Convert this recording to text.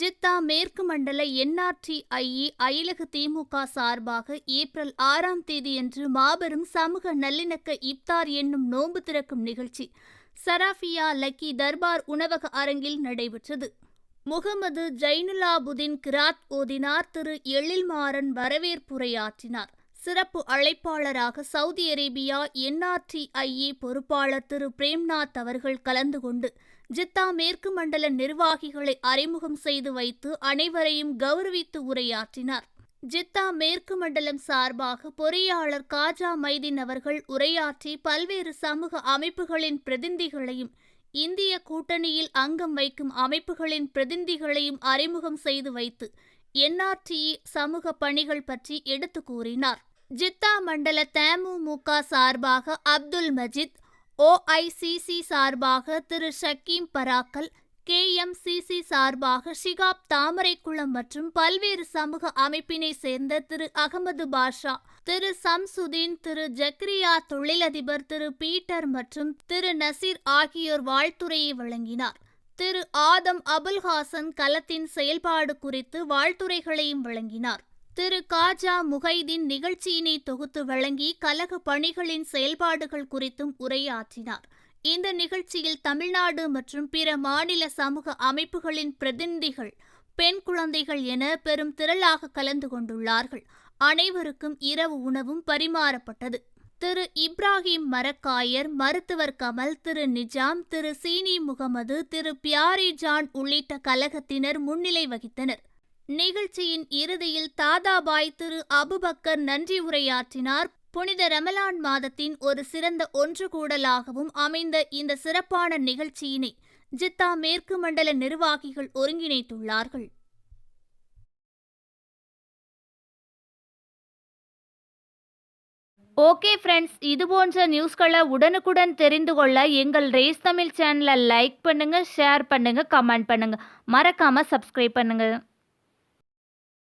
ஜித்தா மேற்கு மண்டல என்ஆர்டிஐஇ அயலக திமுக சார்பாக ஏப்ரல் ஆறாம் தேதியன்று மாபெரும் சமூக நல்லிணக்க இப்தார் என்னும் நோன்பு திறக்கும் நிகழ்ச்சி சராஃபியா லக்கி தர்பார் உணவக அரங்கில் நடைபெற்றது. முகமது ஜைனுலாபுதீன் கிராத் ஓதினார். திரு எழில்மாறன் வரவேற்புரையாற்றினார். சிறப்பு அழைப்பாளராக சவுதி அரேபியா என்ஆர்டிஐஏ பொறுப்பாளர் திரு பிரேம்நாத் அவர்கள் கலந்து கொண்டு ஜித்தா மேற்கு மண்டல நிர்வாகிகளை அறிமுகம் செய்து வைத்து அனைவரையும் கௌரவித்து உரையாற்றினார். ஜித்தா மேற்கு மண்டலம் சார்பாக பொறியாளர் காஜா மைதீன் அவர்கள் உரையாற்றி பல்வேறு சமூக அமைப்புகளின் பிரதிநிதிகளையும் இந்திய கூட்டணியில் அங்கம் வைக்கும் அமைப்புகளின் பிரதிநிதிகளையும் அறிமுகம் செய்து வைத்து என்ஆர்டிஇ சமூக பணிகள் பற்றி எடுத்து கூறினார். ஜித்தா மண்டல தமுமுக சார்பாக அப்துல் மஜித் ஓஐசிசி சார்பாக திரு ஷக்கீம் பராக்கல் கேஎம்சிசி சார்பாக ஷிகாப் தாமரைக்குளம் மற்றும் பல்வேறு சமூக அமைப்பினை சேர்ந்த திரு அகமது பாஷா திரு சம்சுதீன் திரு ஜக்ரியா தொழிலதிபர் திரு பீட்டர் மற்றும் திரு நசீர் ஆகியோர் வாழ்த்துரையை வழங்கினார். திரு ஆதம் அபுல்ஹாசன் களத்தின் செயல்பாடு குறித்து வாழ்த்துரைகளையும் வழங்கினார். திரு காஜா முகைதீன் நிகழ்ச்சியினை தொகுத்து வழங்கி கலக பணிகளின் செயல்பாடுகள் குறித்தும் உரையாற்றினார். இந்த நிகழ்ச்சியில் தமிழ்நாடு மற்றும் பிற மாநில சமூக அமைப்புகளின் பிரதிநிதிகள் பெண் குழந்தைகள் என பெரும் திரளாக கலந்து கொண்டுள்ளார்கள். அனைவருக்கும் இரவு உணவும் பரிமாறப்பட்டது. திரு இப்ராஹிம் மரக்காயர் மருத்துவர் கமல் திரு நிஜாம் திரு சீனி முகமது திரு பியாரி ஜான் உள்ளிட்ட கழகத்தினர் முன்னிலை வகித்தனர். நிகழ்ச்சியின் இறுதியில் தாதாபாய் திரு அபுபக்கர் நன்றி உரையாற்றினார். புனித ரமலான் மாதத்தின் ஒரு சிறந்த ஒன்று கூடலாகவும் அமைந்த இந்த சிறப்பான நிகழ்ச்சியினை ஜித்தா மேற்கு மண்டல நிர்வாகிகள் ஒருங்கிணைத்துள்ளார்கள். ஓகே ஃப்ரெண்ட்ஸ் இது போன்ற நியூஸ்களை உடனுக்குடன் தெரிந்து கொள்ள எங்கள் ரேஸ் தமிழ் சேனலை லைக் பண்ணுங்க ஷேர் பண்ணுங்க கமெண்ட் பண்ணுங்க. மறக்காம சப்ஸ்கிரைப் பண்ணுங்க.